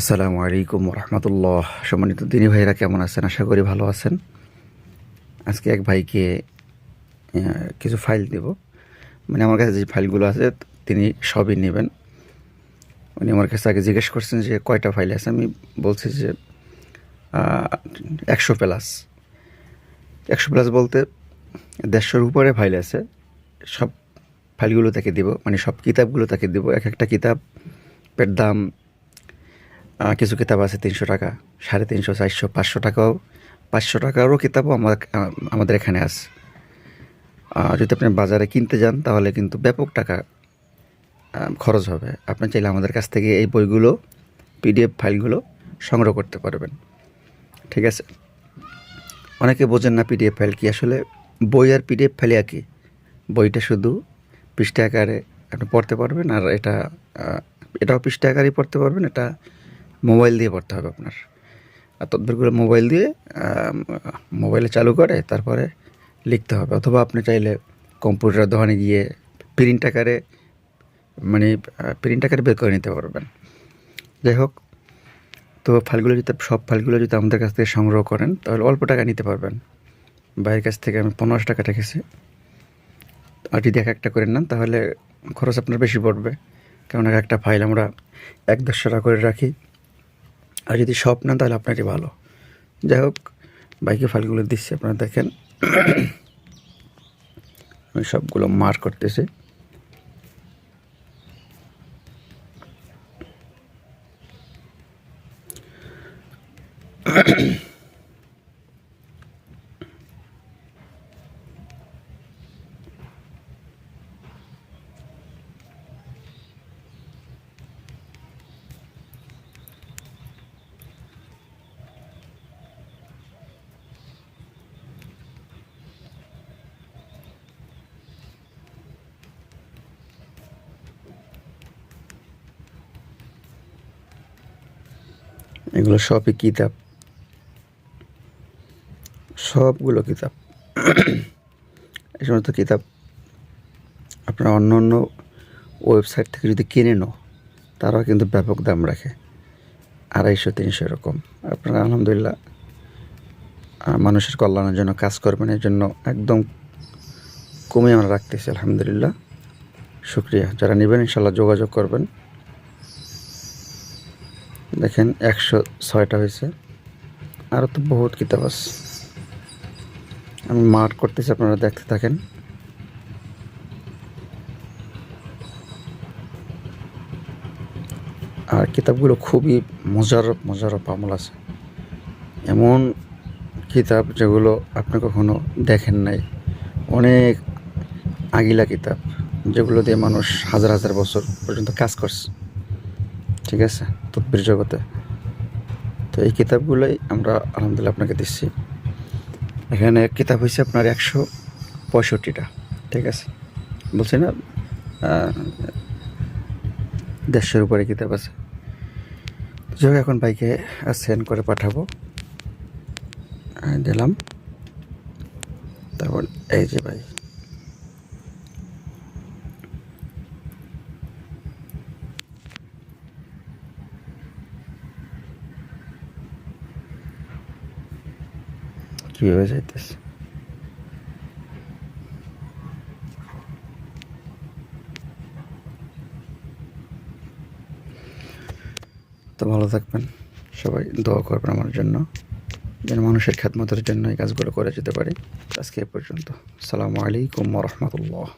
আসসালামু আলাইকুম রহমতুল্লাহ সম্মানিত দিনী ভাইরা কেমন আছেন? আশা করি ভালো আছেন। আজকে এক ভাইকে কিছু ফাইল দেব। মানে আমার কাছে যে ফাইলগুলো আছে তিনি সবই নেবেন। উনি আমার কাছে আগে জিজ্ঞেস করছেন যে কয়টা ফাইল আছে? আমি বলছি যে একশো প্লাস। একশো প্লাস বলতে দেড়শোর উপরে ফাইল আছে। সব ফাইলগুলো তাকে দিব মানে সব কিতাবগুলো তাকে দিব। এক একটা কিতাবের দাম আহ, কিছু কিতাব আছে তিনশো টাকা, সাড়ে তিনশো, চারশো, পাঁচশো টাকাও, পাঁচশো টাকারও কিতাবও আমার আমাদের এখানে আছে। যদি আপনি বাজারে কিনতে যান, তাহলে কিন্তু ব্যাপক টাকা খরচ হবে। আপনি চাইলে আমাদের কাছ থেকে এই বইগুলো, পিডিএফ ফাইলগুলো সংগ্রহ করতে পারবেন। ঠিক আছে? অনেকে বোঝেন না পিডিএফ ফাইল কি আসলে, বই আর পিডিএফ ফাইল একই। বইটা শুধু পৃষ্ঠা আকারে আপনি পড়তে পারবেন, আর এটা এটাও পৃষ্ঠা আকারেই পড়তে পারবেন, এটা মোবাইল দিয়ে পড়তে হবে আপনার। আর তদবিরগুলো মোবাইল দিয়ে মোবাইলে চালু করে, তারপরে লিখতে হবে। অথবা আপনি চাইলে কম্পিউটার দোকানে গিয়ে প্রিন্ট আকারে মানে প্রিন্ট আকারে বের করে নিতে পারবেন। যাই হোক, তো ফাইলগুলো যদি, সব ফাইলগুলো যদি আমাদের কাছ থেকে সংগ্রহ করেন, তাহলে অল্প টাকা নিতে পারবেন। বাইরের কাছ থেকে আমি পনেরোশো টাকা রেখেছি। আর যদি এক একটা করে নেন, তাহলে খরচ আপনার বেশি পড়বে। কারণ এক একটা ফাইল আমরা এক দেড়শো টাকা করে রাখি। আর যদি সব না, তাহলে আপনারই ভালো। যাই হোক, বাইকে ফাইলগুলো দিচ্ছি, আপনারা দেখেন। আমি সবগুলো মার করতেছি। এগুলো সবই কিতাব। সবগুলো কিতাব। এই সমস্ত কিতাব আপনারা অন্য অন্য ওয়েবসাইট থেকে যদি কিনে নো তারাও কিন্তু ব্যাপক দাম রাখে। আড়াইশো, তিনশো এরকম। আপনারা আলহামদুলিল্লাহ মানুষের কল্যাণের জন্য কাজ করবেন, এর জন্য একদম কমে আমরা রাখতেছি, আলহামদুলিল্লাহ। শুক্রিয়া। যারা নেবেন, ইনশাল্লাহ যোগাযোগ করবেন। দেখেন, একশো ছয়টা হয়েছে। আরও তো বহুত কিতাব আছে। আমি মার্ক করতেছি, আপনারা দেখতে থাকেন। আর কিতাবগুলো খুবই মজার মজার আমল আছে। এমন কিতাব যেগুলো আপনি কখনো দেখেন নাই। অনেক আগিলা কিতাব, যেগুলো দিয়ে মানুষ হাজার হাজার বছর পর্যন্ত কাজ করছে। ঠিক আছে? তদ্বির জগতে। তো এই কিতাবগুলোই আমরা আলহামদুলিল্লাহ আপনাকে দিচ্ছি। এখানে কিতাব হয়েছে আপনার একশো পঁয়ষট্টিটা, ঠিক আছে? বলছি না দেড়শোর উপরে কিতাব আছে। যাই এখন বাইকে সেন্ড করে পাঠাবো। দিলাম। তারপর এই যে ভাই। কীভাবে যাইতেছে তো ভালো থাকবেন। সবাই দোয়া করবেন আমার জন্য, যেন মানুষের খ্যাতমতের জন্য এই কাজগুলো করে যেতে পারি। আজকে এ পর্যন্ত। সালামু আলাইকুম রহমতুল্লাহ।